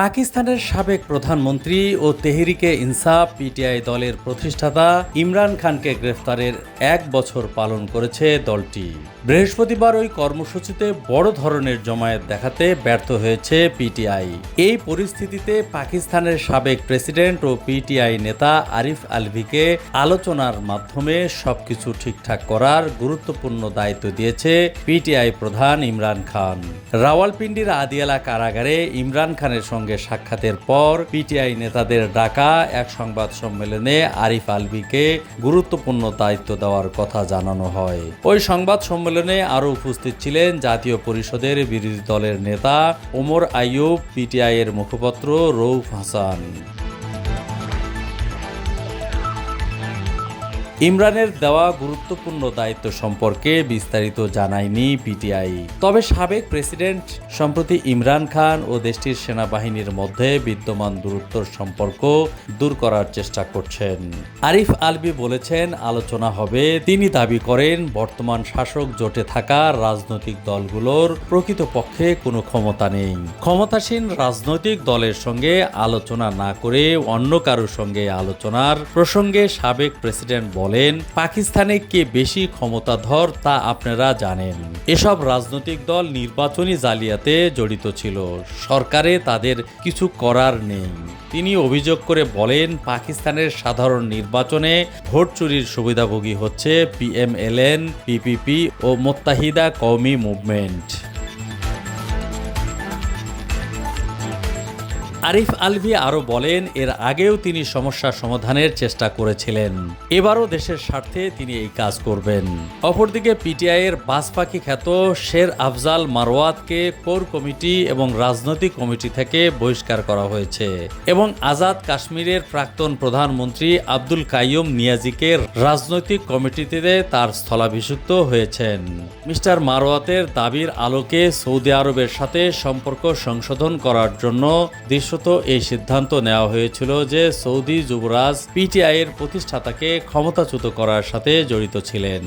পাকিস্তানের সাবেক প্রধানমন্ত্রী ও তেহরিকে ইনসাফ, পিটিআই দলের প্রতিষ্ঠাতা ইমরান খানকে গ্রেফতারের এক বছর পালন করেছে দলটি। বৃহস্পতিবার ওই কর্মসূচিতে বড় ধরনের জমায়েত দেখাতে ব্যর্থ হয়েছে পিটিআই। এই পরিস্থিতিতে পাকিস্তানের সাবেক প্রেসিডেন্ট ও পিটিআই নেতা আরিফ আলভিকে আলোচনার মাধ্যমে সবকিছু ঠিকঠাক করার গুরুত্বপূর্ণ দায়িত্ব দিয়েছে পিটিআই প্রধান ইমরান খান। রাওয়ালপিন্ডির আদিয়ালা কারাগারে ইমরান খানের সঙ্গে সাক্ষাতের পর পিটিআই নেতাদের ডাকা এক সংবাদ সম্মেলনে আরিফ আলভিকে গুরুত্বপূর্ণ দায়িত্ব দেওয়ার কথা জানানো হয়। ওই সংবাদ সম্মেলনে আরও উপস্থিত ছিলেন জাতীয় পরিষদের বিরোধী দলের নেতা ওমর আইয়ুব পিটিআই এর মুখপাত্র রৌফ হাসান। ইমরানের দেওয়া গুরুত্বপূর্ণ দায়িত্ব সম্পর্কে বিস্তারিত জানায়নি পিটিআই। তবে সাবেক প্রেসিডেন্ট, সম্প্রতি ইমরান খান ও দেশটির সেনাবাহিনীর মধ্যে বিদ্যমান দূরত্বর সম্পর্ক দূর করার চেষ্টা করছেন। আরিফ আলবি বলেছেন, আলোচনা হবে। তিনি দাবি করেন, বর্তমান শাসক জোটে থাকা রাজনৈতিক দলগুলোর প্রকৃতপক্ষে কোনো ক্ষমতা নেই। ক্ষমতাসীন রাজনৈতিক দলের সঙ্গে আলোচনা না করে অন্য কারোর সঙ্গে আলোচনার প্রসঙ্গে সাবেক প্রেসিডেন্ট বলেন, পাকিস্তানে কে বেশি ক্ষমতাধর তা আপনারা জানেন। এসব রাজনৈতিক দল নির্বাচনী জালিয়াতে জড়িত ছিল। সরকারে তাদের কিছু করার নেই। তিনি অভিযোগ করে বলেন, পাকিস্তানের সাধারণ নির্বাচনে ভোট চুরির সুবিধাভোগী হচ্ছে পিএমএলএন, পিপিপি ও মোত্তাহিদা কওমি মুভমেন্ট। আরিফ আলভি আরও বলেন, এর আগেও তিনি সমস্যা সমাধানের চেষ্টা করেছিলেন। এবারও দেশের স্বার্থে তিনি এই কাজ করবেন। অপরদিকে পিটিআই এর বাসপাখি খ্যাত শের আফজাল মারওয়াতকে কোর কমিটি এবং রাজনৈতিক কমিটি থেকে বহিষ্কার করা হয়েছে এবং আজাদ কাশ্মীরের প্রাক্তন প্রধানমন্ত্রী আব্দুল কাইয়ুম নিয়াজিকে রাজনৈতিক কমিটিতে তার স্থলাভিষিক্ত হয়েছেন। মিস্টার মারওয়াতের দাবির আলোকে সৌদি আরবের সাথে সম্পর্ক সংশোধন করার জন্য দৃশ্যত এই সিদ্ধান্ত নেওয়া হয়েছিল যে সৌদি যুবরাজ পিটিআই এর প্রতিষ্ঠাতাকে ক্ষমতাচ্যুত করার সাথে জড়িত ছিলেন।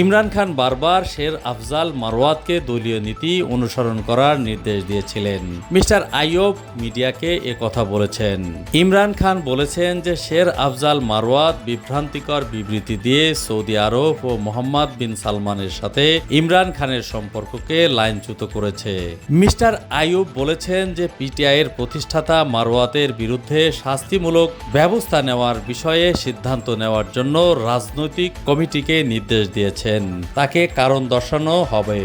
ইমরান খান বারবার শের আফজাল মারওয়াতকে দলীয় নীতি অনুসরণ করার নির্দেশ দিয়েছিলেন। মিস্টার আইয়ব মিডিয়াকে এ কথা বলেছেন। ইমরান খান বলেছেন যে শের আফজাল মারওয়াত বিভ্রান্তিকর বিবৃতি দিয়ে সৌদি আরব ও মোহাম্মদ বিন সালমানের সাথে ইমরান খানের সম্পর্ককে লাইনচ্যুত করেছে। মিস্টার আইয়ুব বলেছেন যে পিটিআই এর প্রতিষ্ঠাতা মারওয়াতের বিরুদ্ধে শাস্তিমূলক ব্যবস্থা নেওয়ার বিষয়ে সিদ্ধান্ত নেওয়ার জন্য রাজনৈতিক কমিটিকে নির্দেশ দিয়েছেন তাকে কারণ দর্শানো হবে।